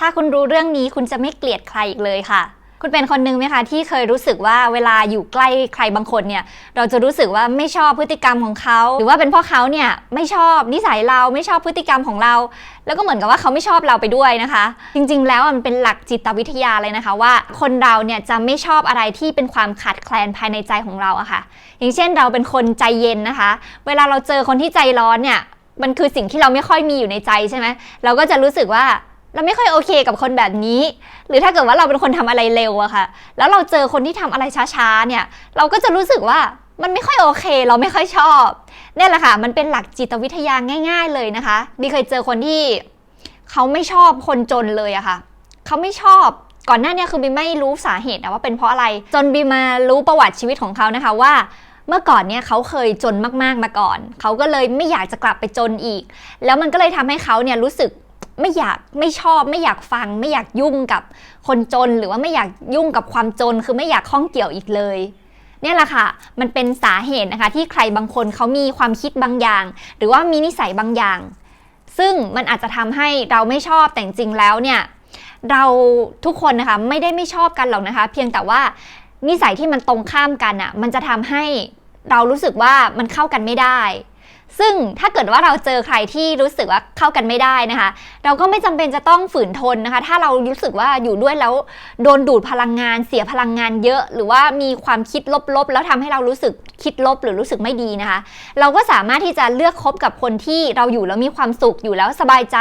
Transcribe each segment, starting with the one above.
ถ้าคุณรู้เรื่องนี้คุณจะไม่เกลียดใครอีกเลยค่ะ คุณเป็นคนหนึ่งไหมคะที่เคยรู้สึกว่าเวลาอยู่ใกล้ใครบางคนเนี่ยเราจะรู้สึกว่าไม่ชอบพฤติกรรมของเขา หรือว่าเป็นเพราะเขาเนี่ยไม่ชอบนิสัยเราไม่ชอบพฤติกรรมของเรา แล้วก็เหมือนกับว่าเขาไม่ชอบเราไปด้วยนะคะ จริงๆ แล้วมันเป็นหลักจิตวิทยาเลยนะคะ ว่าคนเราเนี่ยจะไม่ชอบอะไรที่เป็นความขาดแคลนภายในใจของเราอะค่ะ อย่างเช่นเราเป็นคนใจเย็นนะคะ เวลาเราเจอคนที่ใจร้อนเนี่ยมันคือสิ่งที่เราไม่ค่อยมีอยู่ในใจใช่ไหมเราก็จะรู้สึกว่า เราไม่ค่อยโอเคกับคนแบบนี้ หรือถ้าเกิดว่าเราเป็นคนทำอะไรเร็วอะค่ะ แล้วเราเจอคนที่ทำอะไรช้าๆ เนี่ย เราก็จะรู้สึกว่ามันไม่ค่อยโอเค เราไม่ค่อยชอบเนี่ยแหละค่ะ มันเป็นหลักจิตวิทยาง่าย ๆ เลยนะคะบีเคยเจอคนที่เขาไม่ชอบคนจนเลยอะค่ะ เขาไม่ชอบก่อนหน้านี้คือบีไม่รู้สาเหตุนะว่าเป็นเพราะอะไร จนบีมารู้ประวัติชีวิตของเขานะคะว่าเมื่อก่อนเนี่ยเขาเคยจนมากๆมาก่อน เขาก็เลยไม่อยากจะกลับไปจนอีก แล้วมันก็เลยทำให้เขาเนี่ยรู้สึก ไม่อยากไม่ชอบ ไม่อยากฟัง ไม่อยากยุ่งกับคนจน หรือว่าไม่อยากยุ่งกับความจน คือไม่อยากข้องเกี่ยวอีกเลยเนี่ยแหละค่ะ มันเป็นสาเหตุนะคะที่ใครบางคนเขามีความคิดบางอย่าง หรือว่ามีนิสัยบางอย่าง ซึ่งมันอาจจะทำให้เราไม่ชอบแต่จริงแล้วเนี่ยเราทุกคนนะคะไม่ได้ไม่ชอบกันหรอกนะคะ เพียงแต่ว่านิสัยที่มันตรงข้ามกันอะ่ะมันจะทำให้เรารู้สึกว่ามันเข้ากันไม่ได้ ซึ่งถ้าเกิดว่าเราเจอใครที่รู้สึกว่าเข้ากันไม่ได้นะคะ เราก็ไม่จำเป็นจะต้องฝืนทนนะคะ ถ้าเรารู้สึกว่าอยู่ด้วยแล้วโดนดูดพลังงาน เสียพลังงานเยอะ หรือว่ามีความคิดลบๆ แล้วทำให้เรารู้สึกคิดลบหรือรู้สึกไม่ดีนะคะ เราก็สามารถที่จะเลือกคบกับคนที่เราอยู่แล้วมีความสุขอยู่แล้วสบายใจ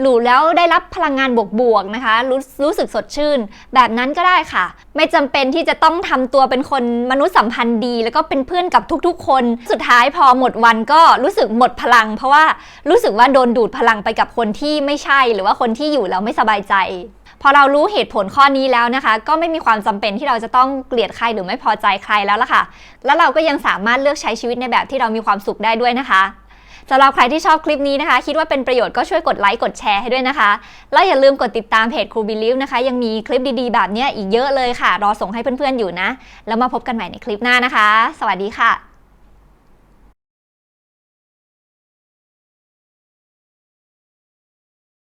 หรือแล้วได้รับพลังงานบวกๆนะคะ รู้รู้สึกสดชื่น แบบนั้นก็ได้ค่ะ ไม่จำเป็นที่จะต้องทำตัวเป็นคนมนุษยสัมพันธ์ดี แล้วก็เป็นเพื่อนกับทุกๆ คน สุดท้ายพอหมดวันก็รู้สึกหมดพลัง เพราะว่ารู้สึกว่าโดนดูดพลังไปกับคนที่ไม่ใช่ หรือว่าคนที่อยู่แล้วไม่สบายใจ พอเรารู้เหตุผลข้อนี้แล้วนะคะ ก็ไม่มีความจำเป็นที่เราจะต้องเกลียดใครหรือไม่พอใจใครแล้วล่ะค่ะ แล้วเราก็ยังสามารถเลือกใช้ชีวิตในแบบที่เรามีความสุขได้ด้วยนะคะ สำหรับใครที่ชอบคลิปนี้นะคะ คิดว่าเป็นประโยชน์ก็ช่วยกดไลค์กดแชร์ให้ด้วยนะคะ แล้วอย่าลืมกดติดตามเพจครูบิลิฟนะคะ ยังมีคลิปดีๆ แบบนี้อีกเยอะเลยค่ะ รอส่งให้เพื่อนๆอยู่นะ แล้วมาพบกันใหม่ในคลิปหน้านะคะ สวัสดีค่ะ